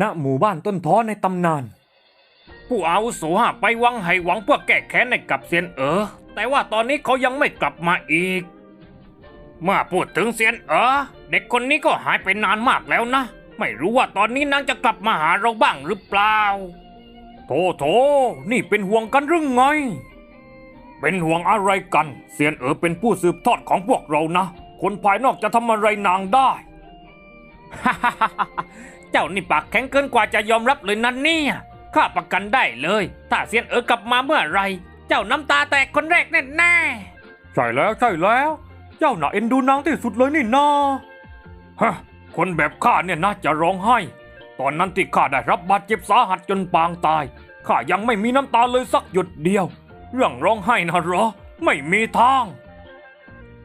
ณหมู่บ้านต้นท้อในตำนาน ผู้อาวุโสหาไปวังไห่หวังเพื่อแก้แค้นให้กับเซียนเอ๋อแต่ว่าตอนนี้เขายังไม่กลับมาอีก เมื่อพูดถึงเซียนเอ๋อเด็กคนนี้ก็หายไปนานมากแล้วนะ ไม่รู้ว่าตอนนี้นางจะกลับมาหาเราบ้างหรือเปล่า โถโถนี่เป็นห่วงกันหรือไง เป็นห่วงอะไรกัน เซียนเอ๋อเป็นผู้สืบทอดของพวกเรานะ คนภายนอกจะทำอะไรนางได้เจ้านี่ปากแข็งเกินกว่าจะยอมรับเลยนั่นเนี่ยข้าประกันได้เลย ถ้าเซียนเอ๋อกลับมาเมื่อไหรเจ้าน้ำตาแตกคนแรกแน่แน่ๆใช่แล้วใช่แล้ว เจ้าน่ะเอ็นดูนางที่สุดเลยนี่นาฮะคนแบบข้าเนี่ยนะจะร้องไห้ ตอนนั้นที่ข้าได้รับบาดเจ็บสาหัสจนปางตายข้ายังไม่มีน้ำตาเลยสักหยดเดียว เรื่องร้องไห้นะเหรอ ไม่มีทาง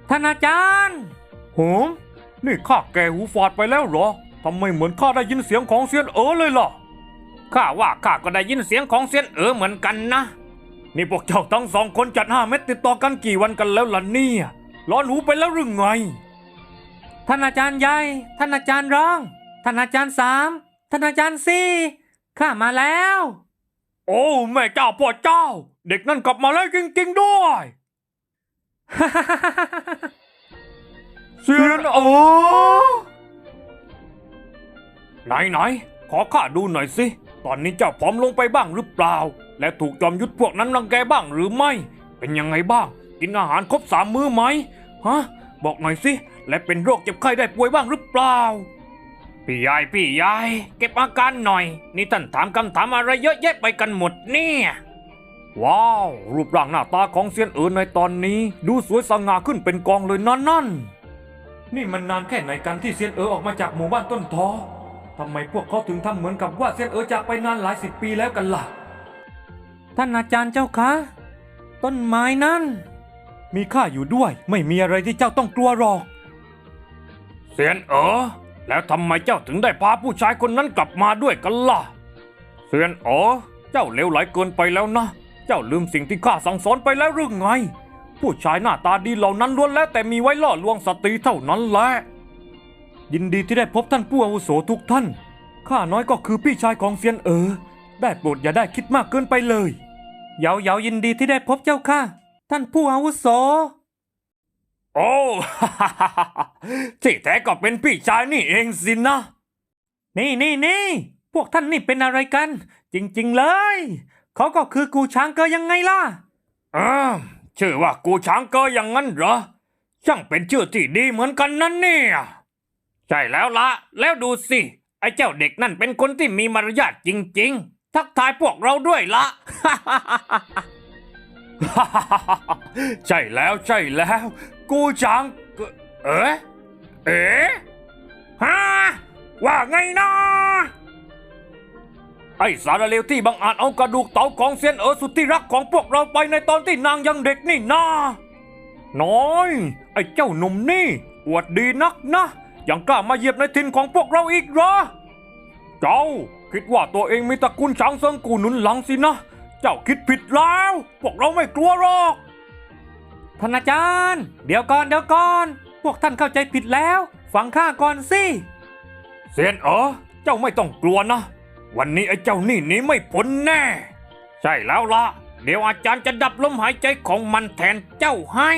ท่านอาจารย์โหมนี่ข้าแก่หูฝาดไปแล้วเหรอ ทำไมเหมือนข้าได้ยินเสียงของเซียนเอ๋อเลยล่ะข้าว่าข้าก็ได้ยินเสียงของเซียนเอ๋อเหมือนกันนะ นี่พวกเจ้าทั้งสองคนจัดห้าเม็ดติดต่อกันกี่วันกันแล้วล่ะเนี่ยร้อนหูไปแล้วหรือไง ท่านอาจารย์ใหญ่ ท่านอาจารย์ร้อง ท่านอาจารย์สาม ท่านอาจารย์สี่ข้ามาแล้ว โอ้แม่เจ้าพ่อเจ้า เด็กนั่นกลับมาแล้วจริงๆด้วยเซียนเอ๋อ ไหนไหนขอข้าดูหน่อยสิ ตอนนี้เจ้าผอมลงไปบ้างหรือเปล่า และถูกจอมยุทธพวกนั้นรังแกบ้างหรือไม่ เป็นยังไงบ้าง กินอาหารครบสามมื้อไหมฮะ บอกหน่อยสิ และเป็นโรคเจ็บไข้ได้ป่วยบ้างหรือเปล่า พี่ใหญ่พี่ใหญ่เก็บอาการหน่อย นี่ท่านถามคำถามอะไรเยอะแยะไปกันหมดเนี่ย ว้าว รูปร่างหน้าตาของเซียนเอ๋อในตอนนี้ ดูสวยสง่าขึ้นเป็นกองเลยนั่นนั่นนี่มันนานแค่ไหนกันที่เซียนเอ๋อออกมาจากหมู่บ้านต้นทอ ทำไมพวกเขาถึงทำเหมือนกับว่าเซียนเอ๋อจากไปนานหลายสิบปีแล้วกันล่ะ ท่านอาจารย์เจ้าคะ ต้นไม้นั่นมีข้าอยู่ด้วยไม่มีอะไรที่เจ้าต้องกลัวหรอก เซียนเอ๋อแล้วทำไมเจ้าถึงได้พาผู้ชายคนนั้นกลับมาด้วยกันล่ะ เซียนเอ๋อเจ้าเลวไหลเกินไปแล้วนะ เจ้าลืมสิ่งที่ข้าสั่งสอนไปแล้วหรือไง ผู้ชายหน้าตาดีเหล่านั้นล้วนแล้วแต่มีไว้ล่อลวงสตรีเท่านั้นแหละ ยินดีที่ได้พบท่านผู้อาวุโสทุกท่าน ข้าน้อยก็คือพี่ชายของเซียนเอ๋อได้โปรดอย่าได้คิดมากเกินไปเลยเยาเยายินดีที่ได้พบเจ้าค่ะ ท่านผู้อาวุโส โอ้ ที่แท้ก็เป็นพี่ชายนี่เองสินะ นี่นี่นี่พวกท่านนี่เป็นอะไรกัน จริงๆเลย เขาก็คือกูช้างเกอยังไงล่ะอ่าชื่อว่ากูช้างเกออย่างนั้นเหรอ ช่างเป็นชื่อที่ดีเหมือนกันนั่นเนี่ย ใช่แล้วละแล้วดูสิ ไอ้เจ้าเด็กนั่นเป็นคนที่มีมารยาทจริง ๆ ทักทายพวกเราด้วยละ ใช่แล้วใช่แล้ว กูช้างเกอเอ๊ะเอ๊ะฮะว่าไงนะไอ้สารเลวที่บังอาจเอากระดูกเต่าของเซียนเอ๋อสุดที่รักของพวกเราไปในตอนที่นางยังเด็กนี่นาน้อย ไอ้เจ้าหนุ่มนี่ อวดดีนักนะ ยังกล้ามาเหยียบในถิ่นของพวกเราอีกเหรอ เจ้า คิดว่าตัวเองมีตระกูลช้างเซิงกูหนุนหลังสินะ เจ้าคิดผิดแล้ว พวกเราไม่กลัวหรอกท่านอาจารย์ เดี๋ยวก่อนเดี๋ยวก่อน พวกท่านเข้าใจผิดแล้ว ฟังข้าก่อนสิ เซียนเอ๋อเจ้าไม่ต้องกลัวนะ วันนี้ไอ้เจ้านี่หนีไม่พ้นแน่ ใช่แล้วละเดี๋ยวอาจารย์จะดับลมหายใจของมันแทนเจ้าให้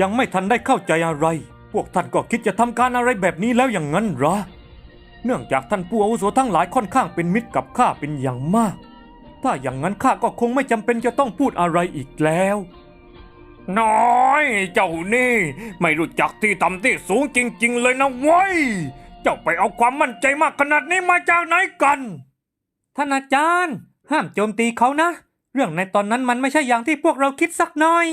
ยังไม่ทันได้เข้าใจอะไร พวกท่านก็คิดจะทำการอะไรแบบนี้แล้วอย่างนั้นเหรอ เนื่องจากท่านผู้อาวุโสทั้งหลายค่อนข้างเป็นมิตรกับข้าเป็นอย่างมาก ถ้าอย่างนั้นข้าก็คงไม่จำเป็นจะต้องพูดอะไรอีกแล้ว น้อย เจ้านี่ ไม่รู้จักที่ต่ำที่สูงจริง ๆ เลยนะเว้ย เจ้าไปเอาความมั่นใจมากขนาดนี้มาจากไหนกัน ท่านอาจารย์ ห้ามโจมตีเขานะ เรื่องในตอนนั้นมันไม่ใช่อย่างที่พวกเราคิดสักหน่อย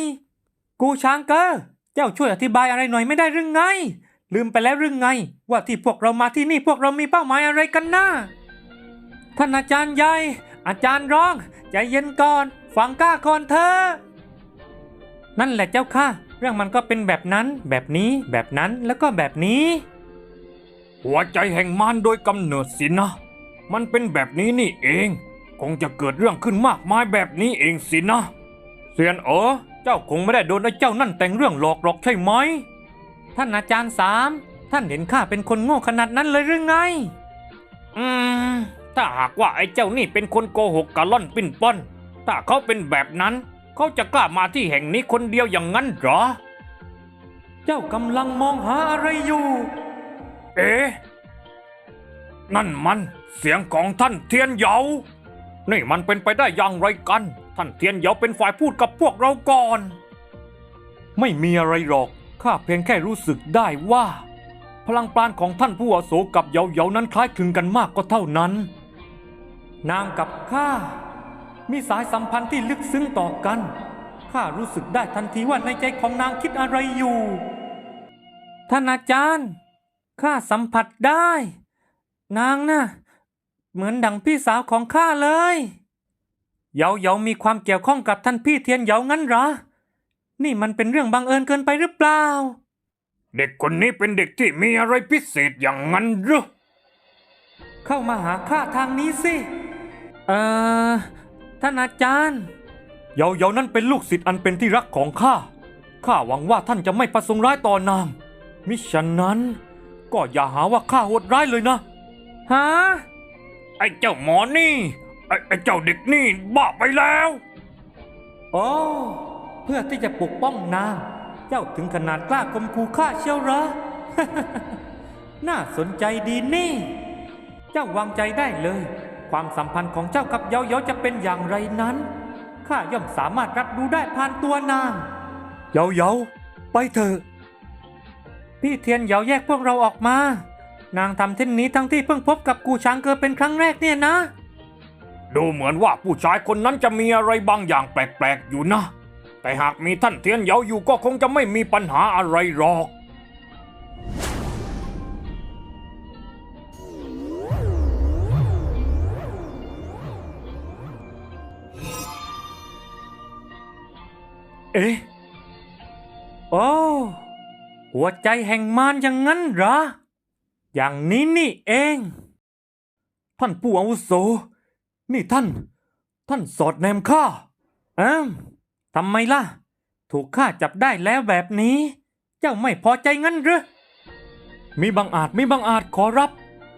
กูช้างเกอร์ เจ้าช่วยอธิบายอะไรหน่อยไม่ได้หรือไง ลืมไปแล้วหรือไง ว่าที่พวกเรามาที่นี่พวกเรามีเป้าหมายอะไรกันนะท่านอาจารย์ใหญ่ อาจารย์ร้อง ใจเย็นก่อนฟังก้าก่อนเถอะนั่นแหละเจ้าค่ะ เรื่องมันก็เป็นแบบนั้น แบบนี้แบบนั้นแล้วก็แบบนี้ หัวใจแห่งมารโดยกำเนิดสินะ มันเป็นแบบนี้นี่เอง คงจะเกิดเรื่องขึ้นมากมายแบบนี้เองสินะเซียนเอ๋อ เจ้าคงไม่ได้โดนไอ้เจ้านั่นแต่งเรื่องหลอกหรอกใช่ไหม ท่านอาจารย์สาม ท่านเห็นข้าเป็นคนโง่ขนาดนั้นเลยหรือไง อืม ถ้าหากว่าไอ้เจ้านี่เป็นคนโกหกกะล่อนปิ้นป้อน ถ้าเขาเป็นแบบนั้น เขาจะกล้ามาที่แห่งนี้คนเดียวอย่างนั้นเหรอ เจ้ากำลังมองหาอะไรอยู่ เอ๊ะ นั่นมันเสียงของท่านเทียนเหยา นี่มันเป็นไปได้อย่างไรกัน ท่านเทียนเหยาเป็นฝ่ายพูดกับพวกเราก่อน ไม่มีอะไรหรอก ข้าเพียงแค่รู้สึกได้ว่า พลังปราณของท่านผู้อาโสกับเหยาเหยานั้นคล้ายคลึงกันมากก็เท่านั้น นางกับข้ามีสายสัมพันธ์ที่ลึกซึ้งต่อกัน ข้ารู้สึกได้ทันทีว่าในใจของนางคิดอะไรอยู่ ท่านอาจารย์ ข้าสัมผัสได้ นางน่ะ เหมือนดังพี่สาวของข้าเลย เหยาเหยามีความเกี่ยวข้องกับท่านพี่เทียนเหยางั้นเหรอ นี่มันเป็นเรื่องบังเอิญเกินไปหรือเปล่า เด็กคนนี้เป็นเด็กที่มีอะไรพิเศษอย่างนั้นหรือเข้ามาหาข้าทางนี้สิ เอ่อ ท่านอาจารย์เหยาเหยานั้นเป็นลูกศิษย์อันเป็นที่รักของข้า ข้าหวังว่าท่านจะไม่ประสงค์ร้ายต่อนาง มิฉะนั้น ก็อย่าหาว่าข้าโหดร้ายเลยนะ ฮะ ไอ้เจ้าหมอนี่ ไอ้ไอ้เจ้าเด็กนี่บ้าไปแล้วโอ้เพื่อที่จะปกป้องนาง เจ้าถึงขนาดกล้าข่มขู่ข้าเชียวเหรอ น่าสนใจดีนี่ เจ้าวางใจได้เลย ความสัมพันธ์ของเจ้ากับเยาเยาจะเป็นอย่างไรนั้น ข้าย่อมสามารถรับรู้ได้ผ่านตัวนาง เยาเยาไปเถอะ พี่เทียนเหยาแยกพวกเราออกมา นางทำเช่นนี้ทั้งที่เพิ่งพบกับกูช้างเกิดเป็นครั้งแรกเนี่ยนะ ดูเหมือนว่าผู้ชายคนนั้นจะมีอะไรบางอย่างแปลกๆอยู่นะ แต่หากมีท่านเทียนเหยาอยู่ก็คงจะไม่มีปัญหาอะไรหรอก เอ๊ะ โอ้หัวใจแห่งมารอย่างนั้นเหรอ อย่างนี้นี่เอง ท่านผู้อาวุโส นี่ท่าน ท่านสอดแนมข้าเอ้มทำไมล่ะ ถูกข้าจับได้แล้วแบบนี้ เจ้าไม่พอใจงั้นหรือมีบางอาจมีบางอาจขอรับ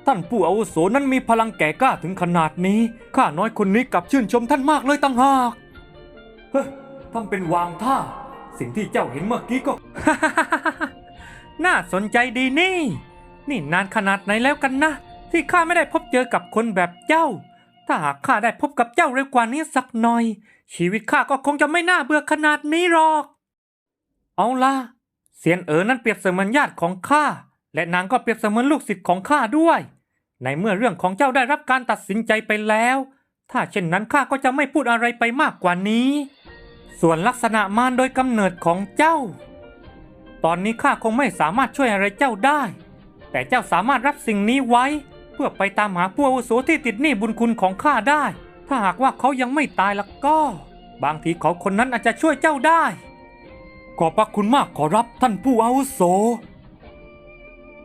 ท่านผู้อาวุโสนั้นมีพลังแก่กล้าถึงขนาดนี้ข้าน้อยคนนี้กลับชื่นชมท่านมากเลยตั้งหากเฮ้ยทำเป็นวางท่า สิ่งที่เจ้าเห็นเมื่อกี้ก็ น่าสนใจดีนี่ นี่นานขนาดไหนแล้วกันนะ ที่ข้าไม่ได้พบเจอกับคนแบบเจ้า ถ้าหากข้าได้พบกับเจ้าเร็วกว่านี้สักหน่อย ชีวิตข้าก็คงจะไม่น่าเบื่อขนาดนี้หรอก เอาล่ะเซียนเอ๋อนั้นเปรียบเสมือนญาติของข้าและนางก็เปรียบเสมือนลูกศิษย์ของข้าด้วย ในเมื่อเรื่องของเจ้าได้รับการตัดสินใจไปแล้ว ถ้าเช่นนั้นข้าก็จะไม่พูดอะไรไปมากกว่านี้ ส่วนลักษณะมารโดยกำเนิดของเจ้า ตอนนี้ข้าคงไม่สามารถช่วยอะไรเจ้าได้ แต่เจ้าสามารถรับสิ่งนี้ไว้ พื่อไปตามหาผู้อาวุโสที่ติดหนี้บุญคุณของข้าได้ ถ้าหากว่าเขายังไม่ตายล้วก็ บางทีเขาคนนั้นอาจจะช่วยเจ้าได้ ขอบพระคุณมากขอรับท่านผู้อาวุโส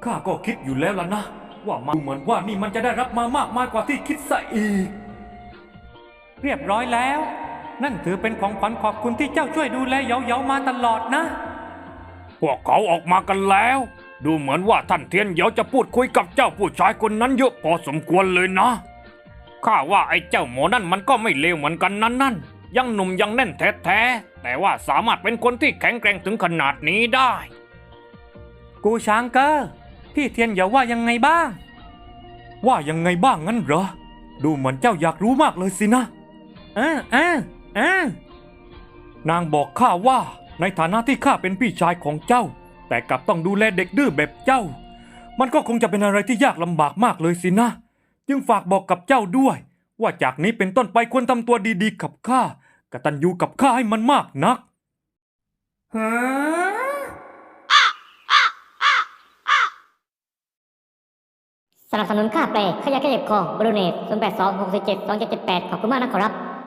ข้าก็คิดอยู่แล้วล่ะนะ ว่ามาเหมือนว่านี่มันจะได้รับมามากมายกว่าที่คิดซะอีก เรียบร้อยแล้ว นั่นถือเป็นของขวัญขอบคุณที่เจ้าช่วยดูแลเยาๆมาตลอดนะ พวกเขาออกมากันแล้ว ดูเหมือนว่าท่านเทียนเหยาจะพูดคุยกับเจ้าผู้ชายคนนั้นเยอะพอสมควรเลยนะ ข้าว่าไอ้เจ้าหมอนั่นมันก็ไม่เลวเหมือนกันนั่นนั่นยังหนุ่มยังแน่นแท้ๆแต่ว่าสามารถเป็นคนที่แข็งแกร่งถึงขนาดนี้ได้ กูช้างเกอร์พี่เทียนอย่าว่ายังไงบ้าง ว่ายังไงบ้างงั้นเหรอ ดูเหมือนเจ้าอยากรู้มากเลยสินะเออเออเออนางบอกข้าว่าในฐานะที่ข้าเป็นพี่ชายของเจ้า แต่กลับต้องดูแลเด็กดื้อแบบเจ้า มันก็คงจะเป็นอะไรที่ยากลำบากมากเลยสินะ จึงฝากบอกกับเจ้าด้วย ว่าจากนี้เป็นต้นไปควรทำตัวดีๆกับข้ากตัญญูกับข้าให้มันมากนักฮะสนับสนุนค่าแปลขยายขยับคอบรูเนต0 8 2 6 4 7 2 7 7 8ขอบคุณมากนะครับ